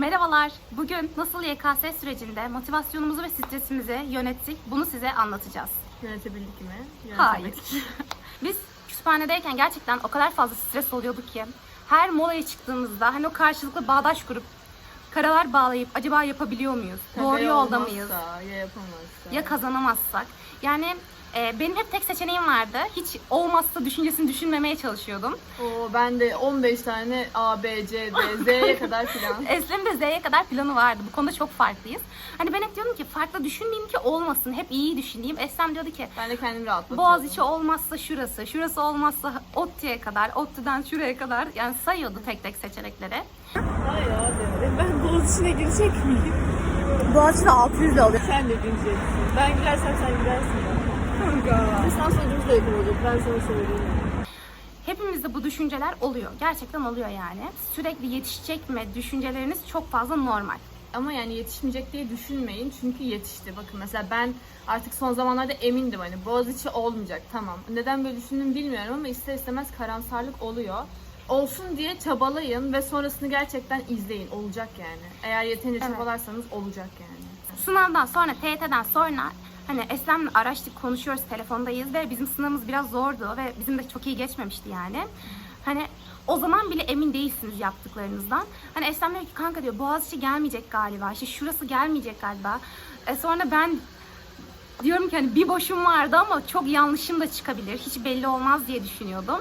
Merhabalar. Bugün nasıl YKS sürecinde motivasyonumuzu ve stresimizi yönettik bunu size anlatacağız. Yönetebildik mi? Hayır. Biz kütüphanedeyken gerçekten o kadar fazla stres oluyorduk ki her molaya çıktığımızda hani o karşılıklı bağdaş kurup karalar bağlayıp acaba yapabiliyor muyuz? Doğru Ya yolda olmazsa, mıyız? Ya yapamazsa. Ya kazanamazsak? Yani e, benim hep tek seçeneğim vardı. Hiç olmazsa düşüncesini düşünmemeye çalışıyordum. Oo, ben de 15 tane A, B, C, D, Z'ye kadar filan. Eslem'in de Z'ye kadar planı vardı. Bu konuda çok farklıyız. Hani ben hep diyordum ki farklı düşünmeyeyim ki olmasın. Hep iyi düşüneyim. Eslem diyordu ki Ben de kendimi rahatlatıyordum. Boğaziçi olmazsa şurası, şurası olmazsa ODTÜ'ye kadar, ODTÜ'den şuraya kadar yani sayıyordu tek tek seçenekleri. Hayır abi. Ben Boğaziçi'ne girecek miyim? Boğaziçi'de 600 de alıyor. Sen de gireceksin. Ben girersem sen girersin. Kanka. Lisans ödümüz de yakın olacak. Ben sana söyleyeyim. Hepimizde bu düşünceler oluyor. Gerçekten oluyor yani. Sürekli yetişecek mi düşünceleriniz çok fazla normal. Ama yani yetişmeyecek diye düşünmeyin çünkü yetişti. Bakın mesela ben artık son zamanlarda emindim hani Boğaziçi olmayacak tamam. Neden böyle düşündüm bilmiyorum ama ister istemez karamsarlık oluyor. Olsun diye çabalayın ve sonrasını gerçekten izleyin. Olacak yani. Eğer yeterince Evet. çabalarsanız olacak yani. Sınavdan sonra, TYT'den sonra hani Eslem'le araştık, konuşuyoruz, telefondayız ve bizim sınavımız biraz zordu ve bizim de çok iyi geçmemişti yani. Hani o zaman bile emin değilsiniz yaptıklarınızdan. Hani Eslem diyor ki kanka diyor Boğaziçi gelmeyecek galiba, işte şurası gelmeyecek galiba. E sonra ben diyorum ki hani bir boşum vardı ama çok yanlışım da çıkabilir, hiç belli olmaz diye düşünüyordum.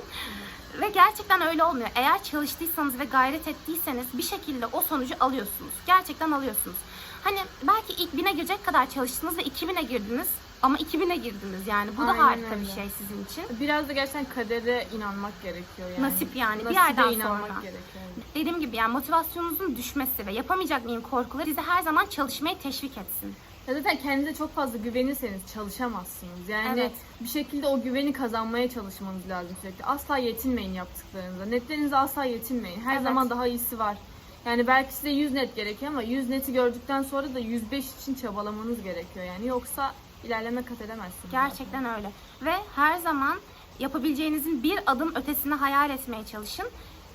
Ve gerçekten öyle olmuyor. Eğer çalıştıysanız ve gayret ettiyseniz bir şekilde o sonucu alıyorsunuz. Gerçekten alıyorsunuz. Hani belki ilk bine girecek kadar çalıştınız ve 2000'e girdiniz ama 2000'e girdiniz yani. Bu da Aynen harika öyle. bir şey sizin için. Biraz da gerçekten kadere inanmak gerekiyor yani. Nasip yani, bir Nasibe yerden inanmak sonra. gerekiyor. Dediğim gibi yani motivasyonunuzun düşmesi ve yapamayacak mıyım korkuları sizi her zaman çalışmaya teşvik etsin. Ya zaten kendinize çok fazla güvenirseniz çalışamazsınız. Yani Evet. bir şekilde o güveni kazanmaya çalışmanız lazım sürekli. Asla yetinmeyin yaptıklarınıza. Netlerinize asla yetinmeyin. Her Evet. zaman daha iyisi var. Yani belki size 100 net gerekiyor ama 100 neti gördükten sonra da 105 için çabalamanız gerekiyor. Yani yoksa ilerleme kat edemezsiniz. Gerçekten öyle. Ve her zaman yapabileceğinizin bir adım ötesini hayal etmeye çalışın.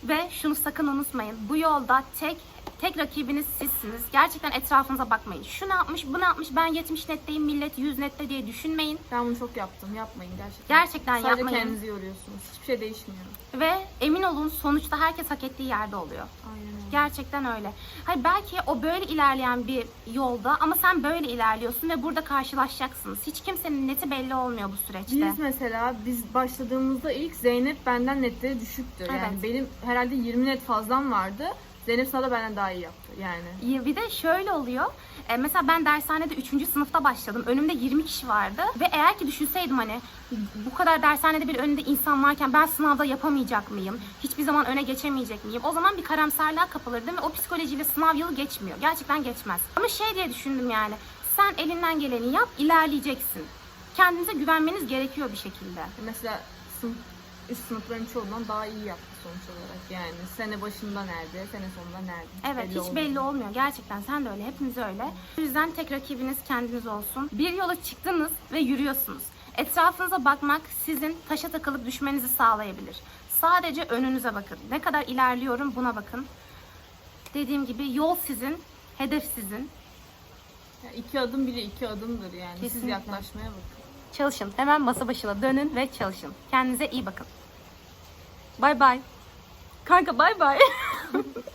Ve şunu sakın unutmayın. Bu yolda tek tek rakibiniz sizsiniz. Gerçekten etrafınıza bakmayın. Şu ne yapmış, bu ne yapmış, ben 70 netteyim, millet 100 nette diye düşünmeyin. Ben bunu çok yaptım. Yapmayın gerçekten. Gerçekten Sadece yapmayın. kendinizi yoruyorsunuz. Hiçbir şey değişmiyor. Ve emin olun sonuçta herkes hak ettiği yerde oluyor. Aynen öyle. Gerçekten öyle. Hayır belki o böyle ilerleyen bir yolda ama sen böyle ilerliyorsun ve burada karşılaşacaksınız. Hiç kimsenin neti belli olmuyor bu süreçte. Biz mesela biz başladığımızda ilk Zeynep benden netleri düşüktü. Yani Evet. benim herhalde 20 net fazlam vardı. Zeynep sınavda benden daha iyi yaptı yani. Ya Bir de şöyle oluyor. E, mesela ben dershanede 3. sınıfta başladım. Önümde 20 kişi vardı. Ve eğer ki düşünseydim hani bu kadar dershanede bir önünde insan varken ben sınavda yapamayacak mıyım? Hiçbir zaman öne geçemeyecek miyim? O zaman bir karamsarlığa kapılırdım ve o psikolojiyle sınav yılı geçmiyor. Gerçekten geçmez. Ama şey diye düşündüm yani. Sen elinden geleni yap, ilerleyeceksin. Kendinize güvenmeniz gerekiyor bir şekilde. Mesela sınıf, üst sınıfların çoğundan daha iyi yaptı sonuç olarak. Yani sene başında nerede, sene sonunda nerede. Evet hiç olmuyor. belli olmuyor gerçekten sen de öyle hepimiz öyle. O yüzden tek rakibiniz kendiniz olsun. Bir yola çıktınız ve yürüyorsunuz. Etrafınıza bakmak sizin taşa takılıp düşmenizi sağlayabilir. Sadece önünüze bakın. Ne kadar ilerliyorum buna bakın. Dediğim gibi yol sizin, hedef sizin. Yani iki adım bile iki adımdır yani. Siz Kesinlikle. yaklaşmaya bakın. Çalışın. Hemen masa başına dönün ve çalışın. Kendinize iyi bakın. Bay bay. Kanka bay bay.